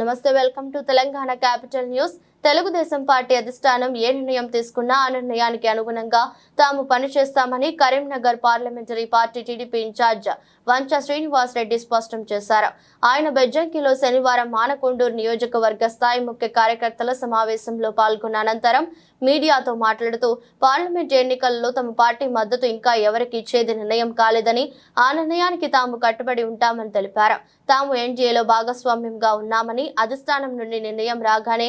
నమస్తే welcome to Telangana capital news. Telugu Desam party అధిష్టానం ఏ నిర్ణయం తీసుకున్నా ఆ నిర్ణయానికి అనుగుణంగా తాము పనిచేస్తామని Karimnagar parliamentary party TDP incharge Vancha Srinivas Reddy స్పష్టం చేశారు. ఆయన బెజ్జంకిలో శనివారం మానకొండూరు నియోజకవర్గ స్థాయి ముఖ్య కార్యకర్తల సమావేశంలో పాల్గొన్న అనంతరం మీడియాతో మాట్లాడుతూ పార్లమెంట్ ఎన్నికల్లో తమ పార్టీ మద్దతు ఇంకా ఎవరికి ఇచ్చేది నిర్ణయం కాలేదని ఆ నిర్ణయానికి తాము కట్టుబడి ఉంటామని తెలిపారు. తాము ఎన్డీఏలో భాగస్వామ్యంగా ఉన్నామని అధిష్టానం నుండి నిర్ణయం రాగానే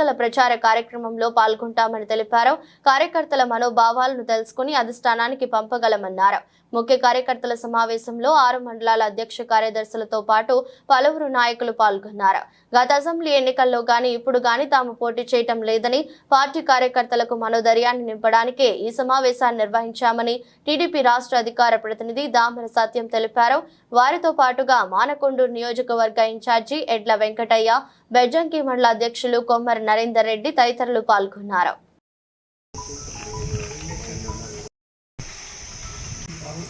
ఎన్నికల ప్రచార కార్యక్రమంలో పాల్గొంటామని తెలిపారు. కార్యకర్తల మనోభావాలను తెలుసుకుని అధిష్టానానికి పంపగలమన్నారు. ముఖ్య కార్యకర్తల సమావేశంలో ఆరు మండలాల అధ్యక్ష కార్యదర్శులతో పాటు పలువురు నాయకులు పాల్గొన్నారు. గత అసెంబ్లీ ఎన్నికల్లో గాని ఇప్పుడు గాని తాము పోటీ చేయటం లేదని పార్టీ కార్యకర్తలకు మనోధైర్యాన్ని నింపడానికే ఈ సమావేశాన్ని నిర్వహించామని టీడీపీ రాష్ట్ర అధికార ప్రతినిధి దామర సత్యం తెలిపారు. వారితో పాటుగా మానకొండూరు నియోజకవర్గ ఇన్ఛార్జి ఎడ్ల వెంకటయ్య బెజ్జంకి మండల అధ్యక్షులు కొమ్మరి నరేందర్ రెడ్డి తదితరులు పాల్గొన్నారు.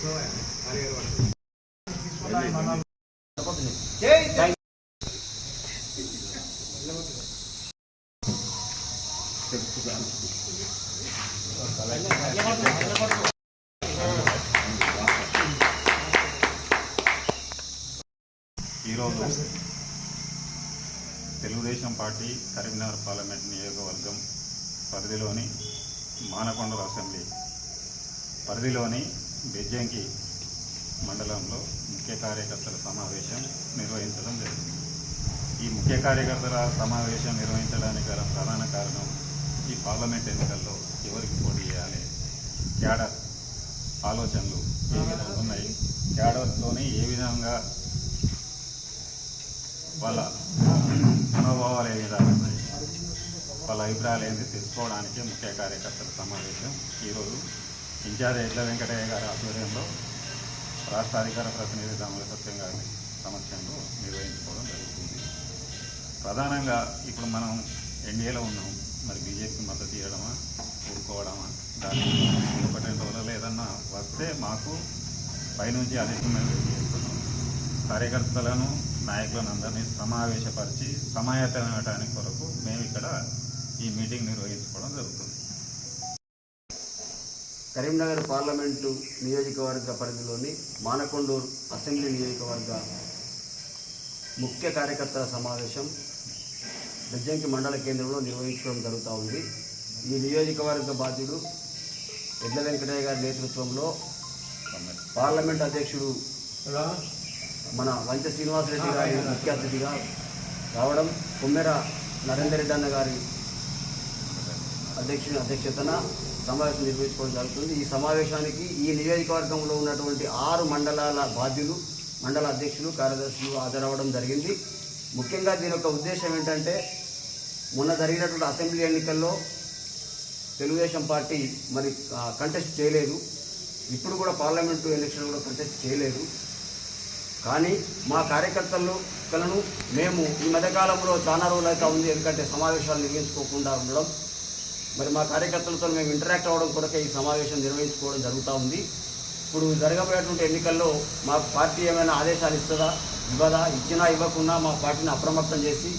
ఈరోజు తెలుగుదేశం పార్టీ కరీంనగర్ పార్లమెంట్ నియోజకవర్గం పరిధిలోని మానకొండల అసెంబ్లీ పరిధిలోని బెజ్జంకి మండలంలో ముఖ్య కార్యకర్తల సమావేశం నిర్వహించడం జరిగింది. ఈ ముఖ్య కార్యకర్తల సమావేశం నిర్వహించడానికి గల ప్రధాన కారణం ఈ పార్లమెంట్ ఎన్నికల్లో ఎవరికి పోటీ చేయాలి? క్యాడర్ ఆలోచనలు ఏ విధంగా ఉన్నాయి? క్యాడర్తోనే ఏ విధంగా వాళ్ళ మనోభావాలు ఏ విధంగా ఉన్నాయి? వాళ్ళ అభిప్రాయాలు ఏంటి? తెలుసుకోవడానికి ముఖ్య కార్యకర్తల సమావేశం ఈరోజు ఇన్ఛార్జ్ ఎడ్ల వెంకటయ్య గారి ఆధ్వర్యంలో రాష్ట్ర అధికార ప్రతినిధి దామల సత్యం గారి సమక్షంలో నిర్వహించుకోవడం జరుగుతుంది. ప్రధానంగా ఇప్పుడు మనం ఎన్డీఏలో ఉన్నాం. మరి బీజేపీ మద్దతు ఇవ్వడమా ఊరుకోవడమా దాని ఒకటి రెండు రోజులలో ఏదన్నా వస్తే మాకు పైనుంచి అధికమైన చేస్తున్నాం. కార్యకర్తలను నాయకులను అందరినీ సమావేశపరిచి సమాయత్తమవడానికి కొరకు మేము ఇక్కడ ఈ మీటింగ్ నిర్వహించుకోవడం జరుగుతుంది. కరీంనగర్ పార్లమెంటు నియోజకవర్గ పరిధిలోని మానకొండూరు అసెంబ్లీ నియోజకవర్గ ముఖ్య కార్యకర్తల సమావేశం బెజ్జంకి మండల కేంద్రంలో నిర్వహించడం జరుగుతూ ఉంది. ఈ నియోజకవర్గ బాధ్యుడు ఎడ్ల వెంకటయ్య గారి నేతృత్వంలో పార్లమెంట్ అధ్యక్షుడు మన వంచ శ్రీనివాసరెడ్డి గారి ముఖ్య అతిథిగా రావడం కొమ్మెర నరేందర్ రెడ్డి అన్న గారి అధ్యక్షుని అధ్యక్షతన సమావేశం నిర్వహించుకోవడం జరుగుతుంది. ఈ సమావేశానికి ఈ నియోజకవర్గంలో ఉన్నటువంటి ఆరు మండలాల బాధ్యులు మండల అధ్యక్షులు కార్యదర్శులు హాజరవ్వడం జరిగింది. ముఖ్యంగా దీని యొక్క ఉద్దేశం ఏంటంటే మొన్న జరిగినటువంటి అసెంబ్లీ ఎన్నికల్లో తెలుగుదేశం పార్టీ మరి కంటెస్ట్ చేయలేదు. ఇప్పుడు కూడా పార్లమెంటు ఎలక్షన్లో కంటెస్ట్ చేయలేదు. కానీ మా కార్యకర్తలను కలను మేము ఈ మధ్యకాలంలో చాలా రోజులు అయితే ఉంది. ఎందుకంటే సమావేశాలు నిర్వహించుకోకుండా ఉండడం మరి మా కార్యకర్తలతో మేము ఇంటరాక్ట్ అవ్వడం కొరకే ఈ సమావేశం నిర్వహించుకోవడం జరుగుతూ ఉంది. ఇప్పుడు జరగబోయేటువంటి ఎన్నికల్లో మా పార్టీ ఏమైనా ఆదేశాలు ఇస్తుందా ఇవ్వదా ఇచ్చినా ఇవ్వకుండా మా పార్టీని అప్రమత్తం చేసి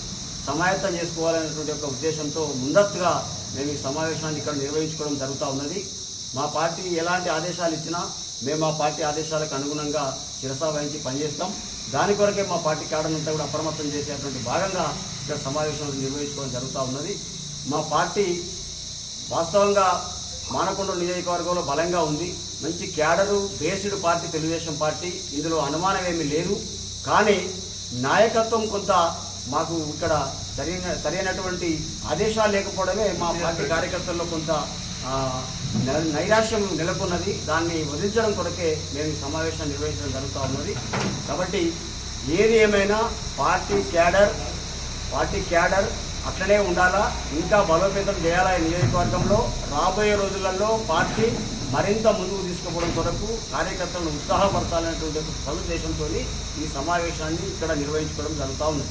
సమాయత్తం చేసుకోవాలనేటువంటి ఒక ఉద్దేశంతో ముందస్తుగా మేము ఈ సమావేశాన్ని ఇక్కడ నిర్వహించుకోవడం జరుగుతూ ఉన్నది. మా పార్టీ ఎలాంటి ఆదేశాలు ఇచ్చినా మేము మా పార్టీ ఆదేశాలకు అనుగుణంగా శిరసా వహించి పనిచేస్తాం. దాని కొరకే మా పార్టీ క్యాడర్ కూడా అప్రమత్తం చేసేటువంటి భాగంగా ఇక్కడ సమావేశం నిర్వహించుకోవడం జరుగుతూ ఉన్నది. మా పార్టీ వాస్తవంగా మానకొండ నియోజకవర్గంలో బలంగా ఉంది. మంచి cadre based party Telugu Desam party. ఇందులో అనుమానం ఏమీ లేదు. కానీ నాయకత్వం కొంత మాకు ఇక్కడ సరైన సరైనటువంటి ఆదేశాలు లేకపోవడమే మా పార్టీ కార్యకర్తల్లో కొంత నైరాశ్యం నెలకొన్నది. దాన్ని వదిలించడం కొరకే మేము ఈ సమావేశం నిర్వహించడం జరుగుతూ ఉన్నది. కాబట్టి ఏది ఏమైనా పార్టీ క్యాడర్ పార్టీ క్యాడర్ అట్లనే ఉండాలా? ఇంకా బలోపేతం చేయాలా నియోజకవర్గంలో? రాబోయే రోజులలో పార్టీ మరింత ముందుకు తీసుకుపోవడం కొరకు కార్యకర్తలను ఉత్సాహపరచాలనేటువంటి ఒక సదుద్దేశంతో ఈ సమావేశాన్ని ఇక్కడ నిర్వహించుకోవడం జరుగుతూ ఉంది